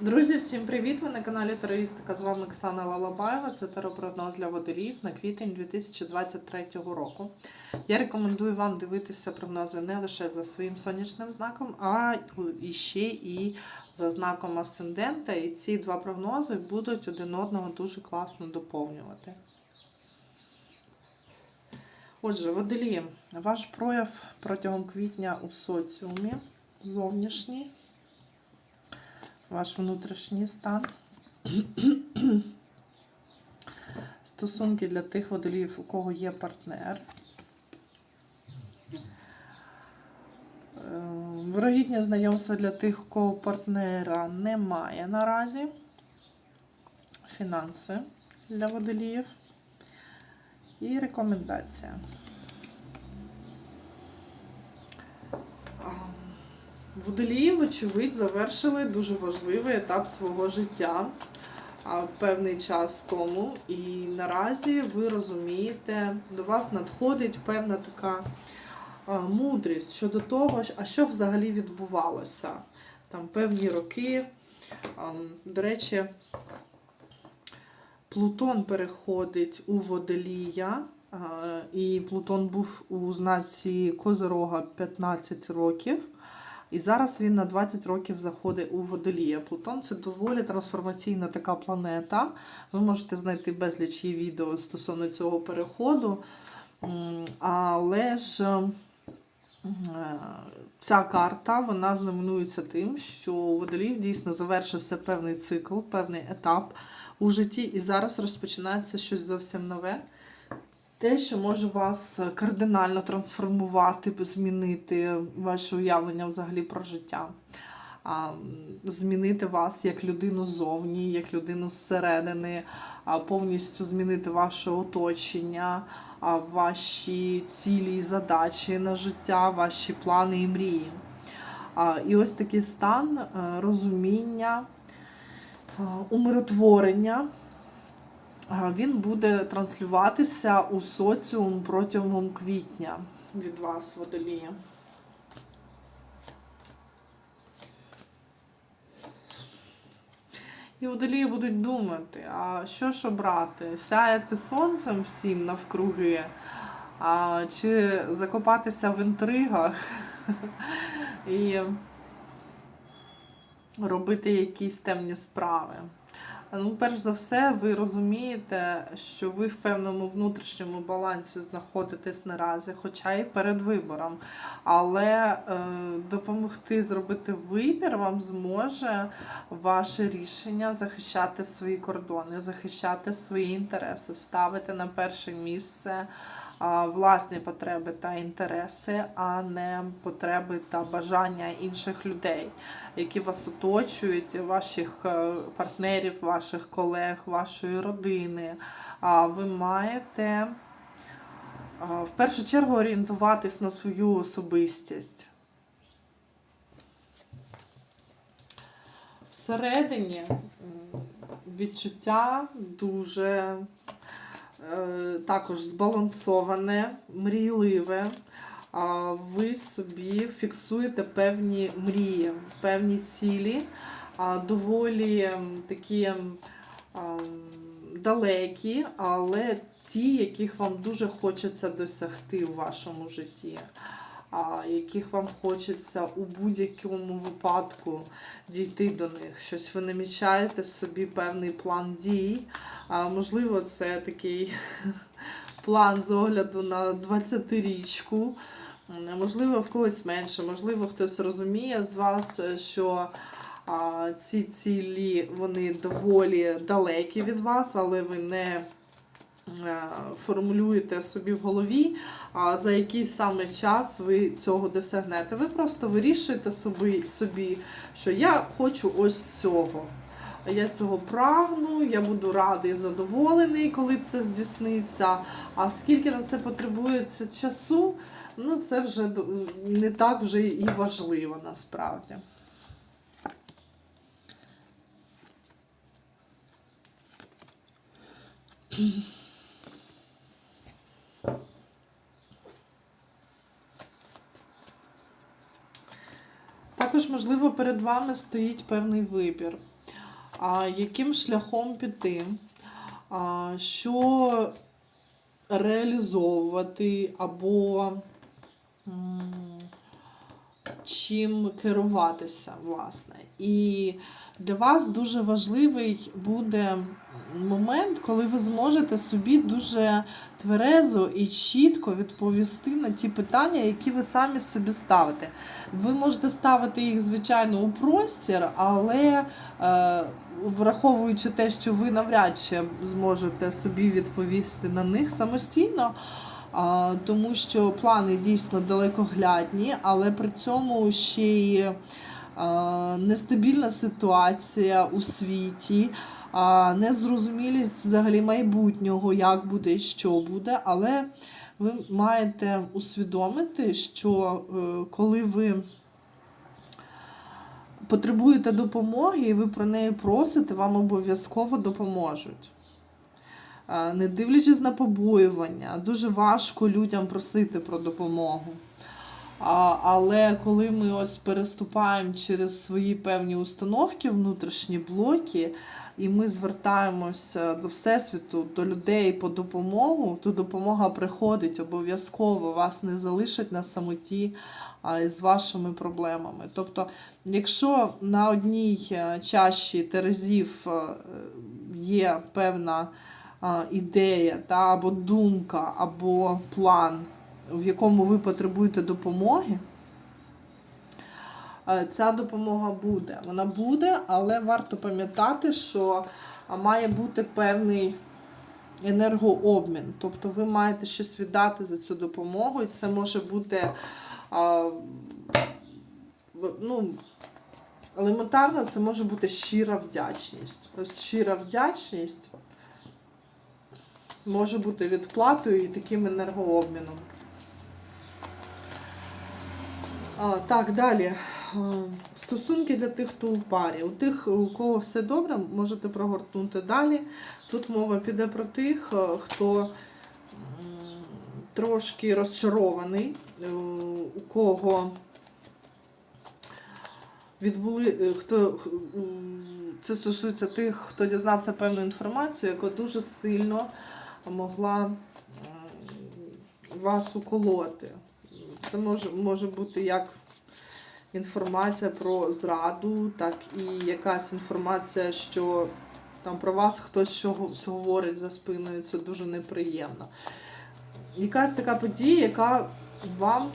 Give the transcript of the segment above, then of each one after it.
Друзі, всім привіт! Ви на каналі Тароїстика. З вами Оксана Лалабаєва. Це теропрогноз для водолів на квітень 2023 року. Я рекомендую вам дивитися прогнози не лише за своїм сонячним знаком, а ще і за знаком асцендента. І ці два прогнози будуть один одного дуже класно доповнювати. Отже, водолії, ваш прояв протягом квітня у соціумі зовнішній ваш внутрішній стан. Стосунки для тих водолів, у кого є партнер. Е, Вирогідні знайомства для тих, у кого партнера немає наразі. Фінанси для водоліїв. І рекомендація. Водолії, вочевидь, завершили дуже важливий етап свого життя певний час тому. І наразі ви розумієте, до вас надходить певна така мудрість щодо того, а що взагалі відбувалося. Там певні роки. До речі, Плутон переходить у водолія. І Плутон був у знаці Козирога 15 років. І зараз він на 20 років заходить у водолія. Плутон це доволі трансформаційна така планета. Ви можете знайти безліч її відео стосовно цього переходу. Але ж е, ця карта вона знаменується тим, що у водолів дійсно завершився певний цикл, певний етап у житті, і зараз розпочинається щось зовсім нове. Те, що може вас кардинально трансформувати, змінити ваше уявлення взагалі про життя, змінити вас як людину зовні, як людину зсередини, повністю змінити ваше оточення, ваші цілі і задачі на життя, ваші плани і мрії. І ось такий стан е, розуміння, е, умиротворення. Він буде транслюватися у соціум протягом квітня від вас, водолії. І водолії будуть думати, а що ж обрати? Сяяти сонцем всім навкруги, а, чи закопатися в інтригах і робити якісь темні справи. Ну, перш за все, ви розумієте, що ви в певному внутрішньому балансі знаходитесь наразі, хоча і перед вибором. Але е, допомогти зробити вибір вам зможе ваше рішення захищати свої кордони, захищати свої інтереси, ставити на перше місце власні потреби та інтереси, а не потреби та бажання інших людей, які вас оточують, ваших е, партнерів, ваших колег, вашої родини. Ви маєте в першу чергу орієнтуватись на свою особистість. Всередині відчуття дуже е, також збалансоване, мрійливе. Ви собі фіксуєте певні мрії, певні цілі, доволі такі далекі, але ті, яких вам дуже хочеться досягти в вашому житті. Яких вам хочеться у будь-якому випадку дійти до них. Щось ви намічаєте собі певний план дій. А, можливо, це такий план з огляду на 20-річку. Можливо, в когось менше, можливо, хтось розуміє з вас, що а, ці цілі вони доволі далекі від вас, але ви не е, формулюєте собі в голові, за який саме час ви цього досягнете. Ви просто вирішуєте собі, собі що я хочу ось цього. Я цього прагну, я буду радий і задоволений, коли це здійсниться. А скільки на це потребується часу, ну це вже не так вже і важливо насправді. Також, можливо, перед вами стоїть певний вибір. А, яким шляхом піти, а, що реалізовувати або чим керуватися, власне. І для вас дуже важливий буде момент, коли ви зможете собі дуже тверезо і чітко відповісти на ті питання, які ви самі собі ставите. Ви можете ставити їх, звичайно, у простір, але е, враховуючи те, що ви навряд чи зможете собі відповісти на них самостійно. Тому що плани дійсно далекоглядні, але при цьому ще й нестабільна ситуація у світі, незрозумілість взагалі майбутнього, як буде і що буде. Але ви маєте усвідомити, що е, коли ви потребуєте допомоги і ви про неї просите, вам обов'язково допоможуть. Е, Не дивлячись на побоювання, дуже важко людям просити про допомогу. А, але коли ми ось переступаємо через свої певні установки, внутрішні блоки, і ми звертаємося до Всесвіту, до людей по допомогу, то допомога приходить обов'язково, вас не залишать на самоті а, із вашими проблемами. Тобто, якщо на одній е, чаші терезів е, є певна а, ідея, та, або думка, або план, в якому ви потребуєте допомоги, е, ця допомога буде. Вона буде, але варто пам'ятати, що має бути певний енергообмін. Тобто ви маєте щось віддати за цю допомогу, і це може бути ну, елементарно, це може бути щира вдячність. Ось щира вдячність може бути відплатою і таким енергообміном. А, так, далі. Стосунки для тих, хто у парі. У тих, у кого все добре, можете прогортнути далі. Тут мова піде про тих, е, хто трошки розчарований, е, у кого відбули, е, хто це стосується тих, хто дізнався певну інформацію, яка дуже сильно могла вас уколоти. Це може, може бути як інформація про зраду, так і якась інформація, що там про вас хтось говорить за спиною, це дуже неприємно. Якась така подія, яка вам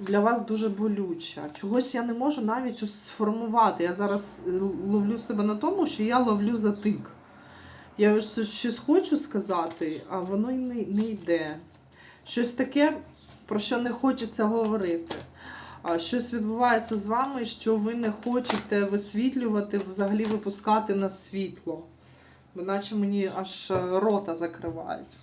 для вас дуже болюча. Чогось я не можу навіть сформувати. Я зараз е, ловлю себе на тому, що я ловлю затик. Я щось хочу сказати, а воно й не, не йде. Щось таке, про що не хочеться говорити. Щось відбувається з вами, що ви не хочете висвітлювати, взагалі випускати на світло. Бо наче мені аж е, рота закривають.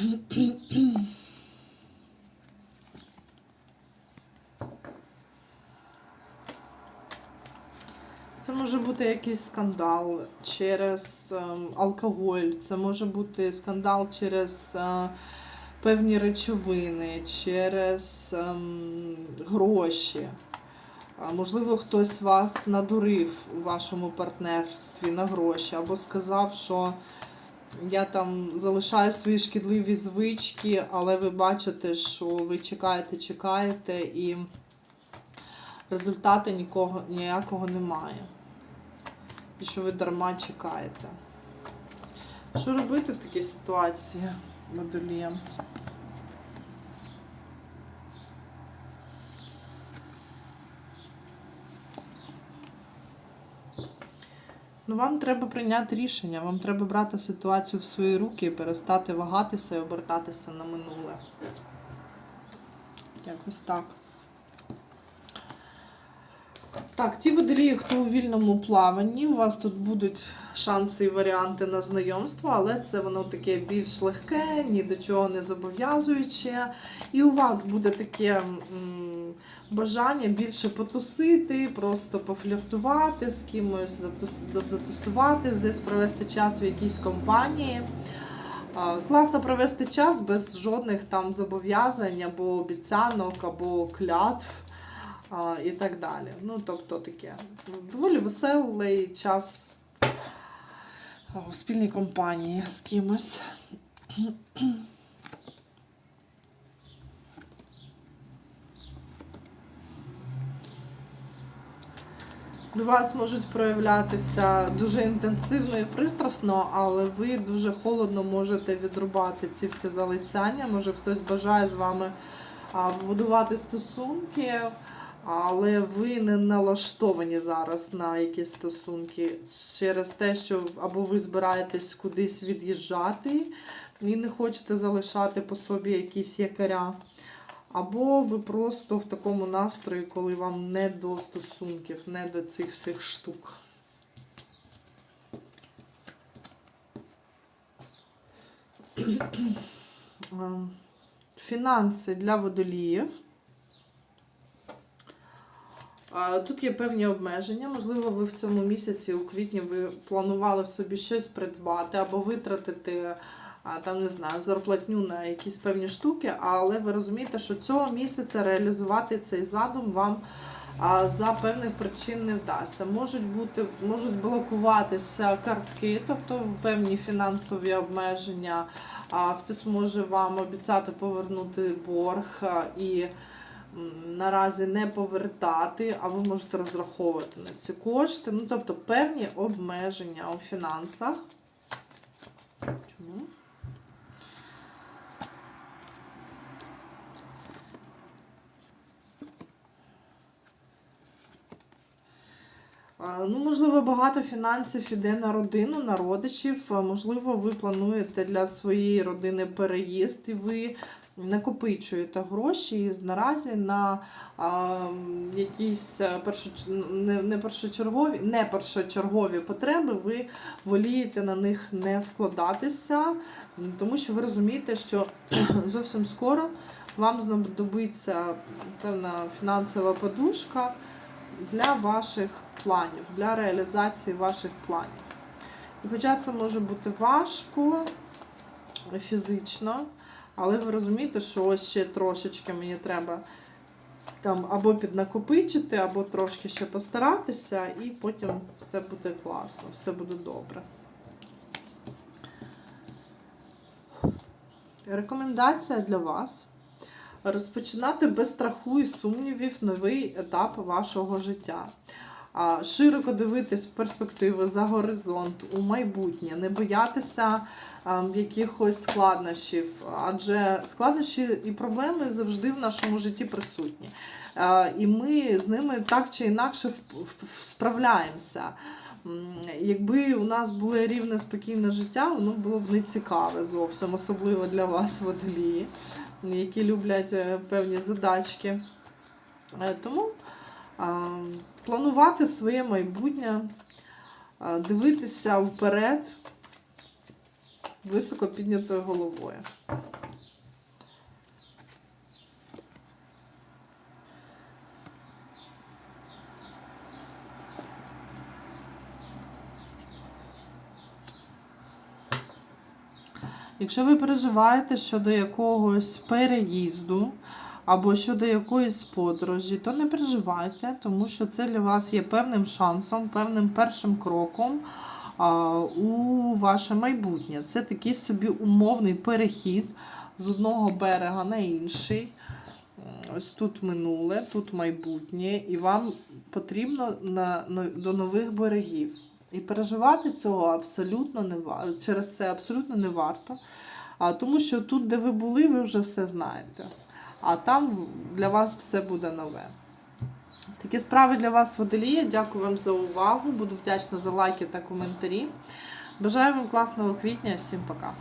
Це може бути якийсь скандал через ем, алкоголь, це може бути скандал через е, певні речовини, через ем, гроші. Можливо, хтось вас надурив у вашому партнерстві на гроші, або сказав, що я там залишаю свої шкідливі звички, але ви бачите, що ви чекаєте, чекаєте, і результату нікого, ніякого немає. І що ви дарма чекаєте. Що робити в такій ситуації, водолієм? Ну, вам треба прийняти рішення, вам треба брати ситуацію в свої руки і перестати вагатися і обертатися на минуле. Якось так. Так, ті водолії, хто у вільному плаванні, у вас тут будуть шанси і варіанти на знайомство, але це воно таке більш легке, ні до чого не зобов'язуюче. І у вас буде таке м, бажання більше потусити, просто пофліртувати з кимось, затус- затусуватись, десь провести час в якійсь компанії. Класно провести час без жодних там зобов'язань або обіцянок, або клятв. А, і так далі. Ну, тобто таке. Доволі веселий час у спільній компанії з кимось. До вас можуть проявлятися дуже інтенсивно і пристрасно, але ви дуже холодно можете відрубати ці всі залицяння. Може хтось бажає з вами а, будувати стосунки, але ви не налаштовані зараз на якісь стосунки через те, що або ви збираєтесь кудись від'їжджати і не хочете залишати по собі якісь якоря. Або ви просто в такому настрої, коли вам не до стосунків, не до цих всіх штук. Ем, Фінанси для водоліїв. Тут є певні обмеження. Можливо, ви в цьому місяці, у квітні, ви планували собі щось придбати або витратити там, не знаю, зарплатню на якісь певні штуки, але ви розумієте, що цього місяця реалізувати цей задум вам за певних причин не вдасться. Можуть бути, можуть блокуватися картки, тобто певні фінансові обмеження. А, хтось може вам обіцяти повернути борг і наразі не повертати, а ви можете розраховувати на ці кошти. Ну, тобто певні обмеження у фінансах. Чому? Ну, можливо, багато фінансів іде на родину, на родичів. Можливо, ви плануєте для своєї родини переїзд, і ви накопичуєте гроші наразі на а, якісь е, першоч... не першочергові, не першочергові потреби, ви волієте на них не вкладатися, тому що ви розумієте, що зовсім скоро вам знадобиться певна фінансова подушка для ваших планів, для реалізації ваших планів. І хоча це може бути важко фізично, але ви розумієте, що ось ще трошечки мені треба там або піднакопичити, або трошки ще постаратися, і потім все буде класно, все буде добре. Рекомендація для вас розпочинати без страху і сумнівів новий етап вашого життя. Широко дивитись в перспективи за горизонт у майбутнє, не боятися якихось складнощів, адже складнощі і проблеми завжди в нашому житті присутні. І ми з ними так чи інакше справляємося. Якби у нас було рівне спокійне життя, воно було б не цікаве зовсім, особливо для вас, водолії, які люблять е, певні задачки. Е, Тому планувати своє майбутнє, дивитися вперед високо піднятою головою. Якщо ви переживаєте щодо якогось переїзду або щодо якоїсь подорожі, то не переживайте, тому що це для вас є певним шансом, певним першим кроком у ваше майбутнє. Це такий собі умовний перехід з одного берега на інший. Ось тут минуле, тут майбутнє, і вам потрібно на, на, до нових берегів. І переживати цього абсолютно не через це абсолютно не варто. Тому що тут, де ви були, ви вже все знаєте. А там для вас все буде нове. Такі справи для вас, водолія. Дякую вам за увагу. Буду вдячна за лайки та коментарі. Бажаю вам класного квітня. Всім пока.